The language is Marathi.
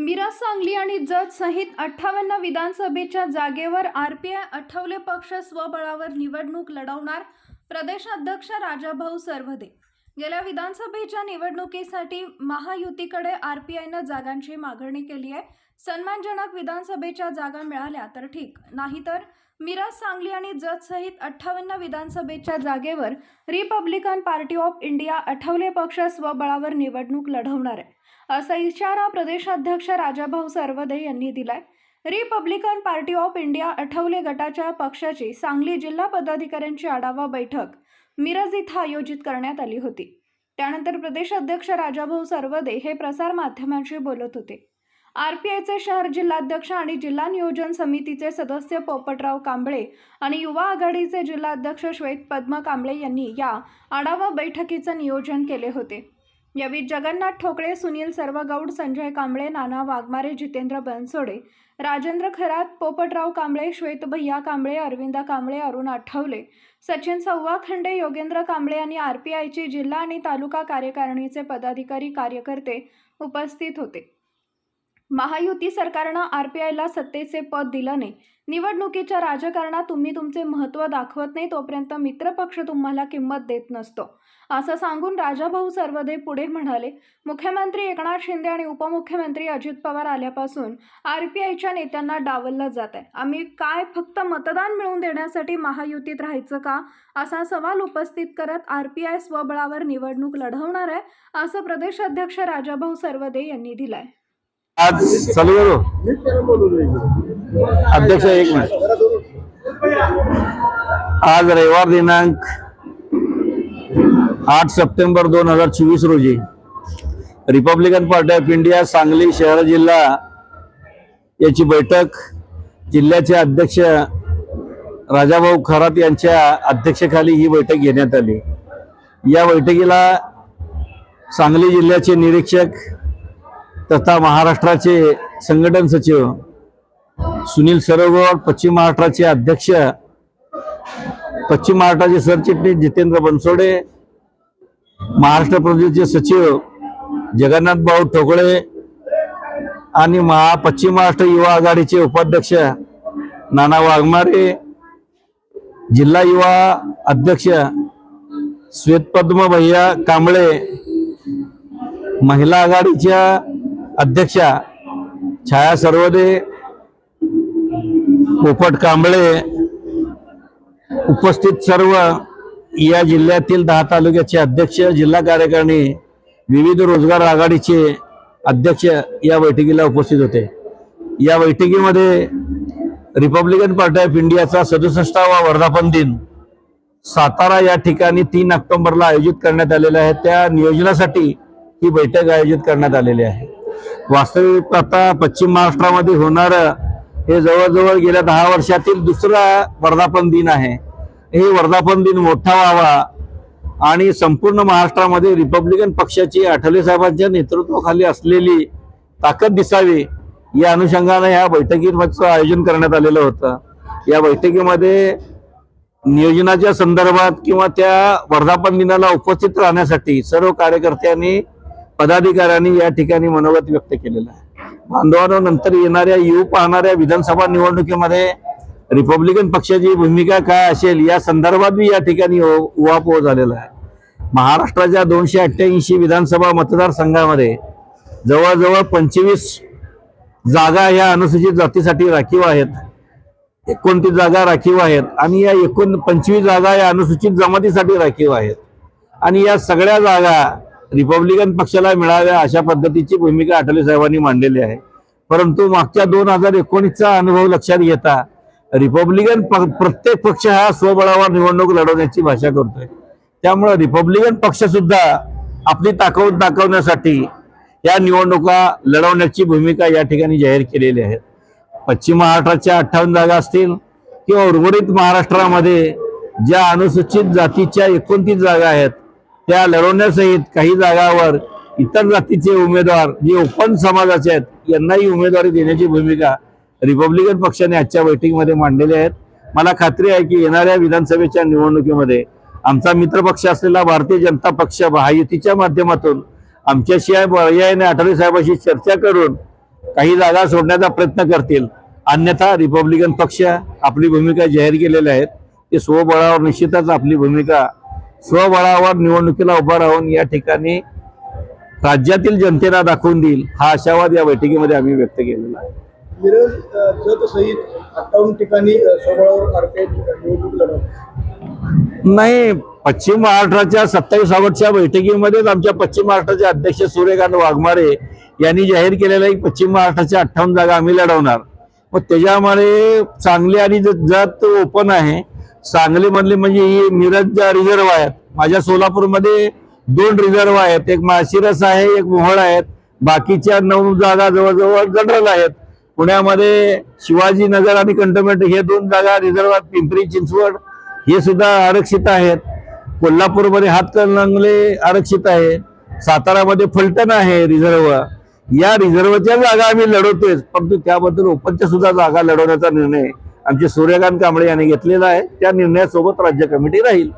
मिरज सांगली आणि जत सहित अठ्ठावन्न विधानसभेच्या जागेवर आर पी आय आठवले पक्ष स्वबळावर निवडणूक लढवणार प्रदेशाध्यक्ष राजाभाऊ सरवदे. गेल्या विधानसभेच्या निवडणुकीसाठी महायुतीकडे आर पी आयनं जागांची मागणी केली आहे. सन्मानजनक विधानसभेच्या जागा मिळाल्या तर ठीक. नाहीतर मिरज सांगली आणि जत सहित अठ्ठावन्न विधानसभेच्या जागेवर Republican party of India Athawale पक्ष स्वबळावर निवडणूक लढवणार आहे असा इशारा प्रदेशाध्यक्ष राजाभाऊ सरवदे यांनी दिलाय. Republican party of India Athawale गटाच्या पक्षाची सांगली जिल्हा पदाधिकाऱ्यांची आढावा बैठक मिरज इथं आयोजित करण्यात आली होती. त्यानंतर प्रदेश अध्यक्ष राजाभाऊ सरवदे हे प्रसार माध्यमांशी बोलत होते. आर पी आयचे शहर जिल्हाध्यक्ष आणि जिल्हा नियोजन समितीचे सदस्य पोपटराव कांबळे आणि युवा आघाडीचे जिल्हाध्यक्ष श्वेत पद्म कांबळे यांनी या आढावा बैठकीचं नियोजन केले होते. यावेळी जगन्नाथ ठोकळे सुनील सर्वगौड संजय कांबळे नाना वाघमारे जितेंद्र बनसोडे राजेंद्र खरात पोपटराव कांबळे श्वेत भैया कांबळे अरविंद कांबळे अरुण आठवले सचिन सव्वाखंडे योगेंद्र कांबळे आणि आर पी आयचे जिल्हा आणि तालुका कार्यकारिणीचे पदाधिकारी कार्यकर्ते उपस्थित होते. महायुती सरकारनं आर पी आयला सत्तेचे पद दिलं नाही. निवडणुकीच्या राजकारणात तुम्ही तुमचे महत्त्व दाखवत नाही तोपर्यंत मित्रपक्ष तुम्हाला किंमत देत नसतो. असं सांगून राजाभाऊ सर्वदे पुढे म्हणाले मुख्यमंत्री एकनाथ शिंदे आणि उपमुख्यमंत्री अजित पवार आल्यापासून आर पी आयच्या नेत्यांना डावललं जात आहे. आम्ही काय फक्त मतदान मिळवून देण्यासाठी महायुतीत राहायचं का? असा सवाल उपस्थित करत आर पी आय स्वबळावर निवडणूक लढवणार आहे असं प्रदेशाध्यक्ष राजाभाऊ सर्वदे यांनी दिलाय. आज चालू करू? अध्यक्ष एक मिनिट. आज रविवार दिनांक आठ सप्टेंबर दोन हजार चोवीस रोजी Republican party of India Sangli शहर जिल्हा याची बैठक जिल्ह्याचे अध्यक्ष राजाभाऊ खरात यांच्या अध्यक्षेखाली ही बैठक घेण्यात आली. या बैठकीला सांगली जिल्ह्याचे निरीक्षक तथा महाराष्ट्राचे संघटन सचिव सुनील सरोवर पश्चिम महाराष्ट्राचे अध्यक्ष पश्चिम महाराष्ट्राचे सरचिटणीस जितेंद्र बनसोडे महाराष्ट्र प्रदेशचे सचिव जगन्नाथ भाऊ ठोकळे आणि महा पश्चिम महाराष्ट्र युवा आघाडीचे उपाध्यक्ष नाना वाघमारे जिल्हा युवा अध्यक्ष श्वेतपद्म भैया कांबळे महिला आघाडीच्या अध्यक्षा छाया सर्वदे पोपट कांबळे उपस्थित सर्व या जिल्ह्यातील दहा तालुक्याचे अध्यक्ष जिल्हा कार्यकारिणी विविध रोजगार आघाडीचे अध्यक्ष या बैठकीला उपस्थित होते. या बैठकीमध्ये रिपब्लिकन पार्टी ऑफ इंडियाचा सदुसष्टावा वर्धापन दिन सातारा या ठिकाणी तीन ऑक्टोबरला आयोजित करण्यात आलेला आहे. त्या नियोजनासाठी ही बैठक आयोजित करण्यात आलेली आहे. वास्तविक आता पश्चिम महाराष्ट्रामध्ये होणार हे जवळजवळ गेल्या दहा वर्षातील दुसरा वर्धापन दिन आहे. हे वर्धापन दिन मोठा व्हावा आणि संपूर्ण महाराष्ट्रामध्ये रिपब्लिकन पक्षाची आठवले साहेबांच्या नेतृत्वाखाली असलेली ताकद दिसावी या अनुषंगाने ह्या बैठकीचं आयोजन करण्यात आलेलं होतं. या बैठकीमध्ये नियोजनाच्या संदर्भात किंवा त्या वर्धापन दिनाला उपस्थित राहण्यासाठी सर्व कार्यकर्त्यांनी पदाधिकाऱ्यांनी या ठिकाणी मनोगत व्यक्त केलेलं आहे. बांधवांनो नंतर येणाऱ्या येऊ पाहणाऱ्या विधानसभा निवडणुकीमध्ये रिपब्लिकन पक्षाची भूमिका काय असेल या संदर्भात बी या ठिकाणी उहापोह झालेला आहे. महाराष्ट्राच्या दोनशे अठ्ठ्याऐंशी विधानसभा मतदारसंघामध्ये जवळजवळ पंचवीस जागा या अनुसूचित जातीसाठी राखीव आहेत. एकोणतीस जागा राखीव आहेत आणि या एकोण पंचवीस जागा या अनुसूचित जमातीसाठी राखीव आहेत. आणि या सगळ्या जागा रिपब्लिकन पक्षाला मिळाव्या अशा पद्धतीची भूमिका आठवले साहेबांनी मांडलेली आहे. परंतु मागच्या दोन हजार एकोणीसचा अनुभव लक्षात घेता रिपब्लिकन प प्रत्येक पक्ष हा स्वबळावर निवडणूक लढवण्याची भाषा करतोय. त्यामुळे रिपब्लिकन पक्ष सुद्धा आपली ताकद दाखवण्यासाठी या निवडणुका लढवण्याची भूमिका या ठिकाणी जाहीर केलेली आहे. पश्चिम महाराष्ट्राच्या अठ्ठावन्न जागा असतील किंवा उर्वरित महाराष्ट्रामध्ये ज्या अनुसूचित जातीच्या एकोणतीस जागा आहेत त्या लढवण्यासहित काही जागावर इतर जातीचे उमेदवार जे ओपन समाजाचे आहेत यांनाही उमेदवारी देण्याची भूमिका रिपब्लिकन पक्षाने आजच्या बैठकीमध्ये मांडलेली आहेत मला खात्री आहे की येणाऱ्या विधानसभेच्या निवडणुकीमध्ये आमचा मित्रपक्ष असलेला भारतीय जनता पक्ष महायुतीच्या माध्यमातून आमच्याशिवाय पर्यायाने आठवले साहेबांशी चर्चा करून काही जागा सोडण्याचा प्रयत्न करतील. अन्यथा रिपब्लिकन पक्ष आपली भूमिका जाहीर केलेल्या आहेत ते स्वबळावर निश्चितच आपली भूमिका स्वबळावर निवडणुकीला उभा राहून या ठिकाणी राज्यातील जनतेला दाखवून देईल हा आशावाद या बैठकीमध्ये आम्ही व्यक्त केलेला आहे. मिरज अ, जत सहित अठ्ठावन्न ठिकाणी अ, स्वबळावर आरपीआय निवडणूक लढवत नाही पश्चिम महाराष्ट्राच्या सत्तावीस ऑगस्टच्या बैठकीमध्येच आमच्या पश्चिम महाराष्ट्राचे अध्यक्ष सूर्यकांत वाघमारे यांनी जाहीर केलेलं आहे की पश्चिम महाराष्ट्राच्या अठ्ठावन्न जागा आम्ही लढवणार. मग त्याच्यामध्ये सांगली आणि जत ओपन आहे सांगलीमधले म्हणजे ही मिरज रिझर्व आहेत. माझ्या सोलापूरमध्ये दोन रिझर्व आहेत. एक माशिरस आहे एक मोहळ आहेत. बाकीच्या नऊ जागा जवळजवळ जनरल आहेत. पुण्यामध्ये शिवाजीनगर आणि कंटोनमेंट हे दोन जागा रिझर्व आहेत. पिंपरी चिंचवड हे सुद्धा आरक्षित आहेत. कोल्हापूरमध्ये हातकणंगले आरक्षित आहे. सातारामध्ये फलटण आहे रिझर्व या रिझर्वच्या जागा आम्ही लढवतोय परंतु त्याबद्दल ओपनच्या सुद्धा जागा लढवण्याचा निर्णय आमचे सूर्यकांत कांबळे यांनी घेतलेला आहे. त्या निर्णयासोबत राज्य कमिटी राहील.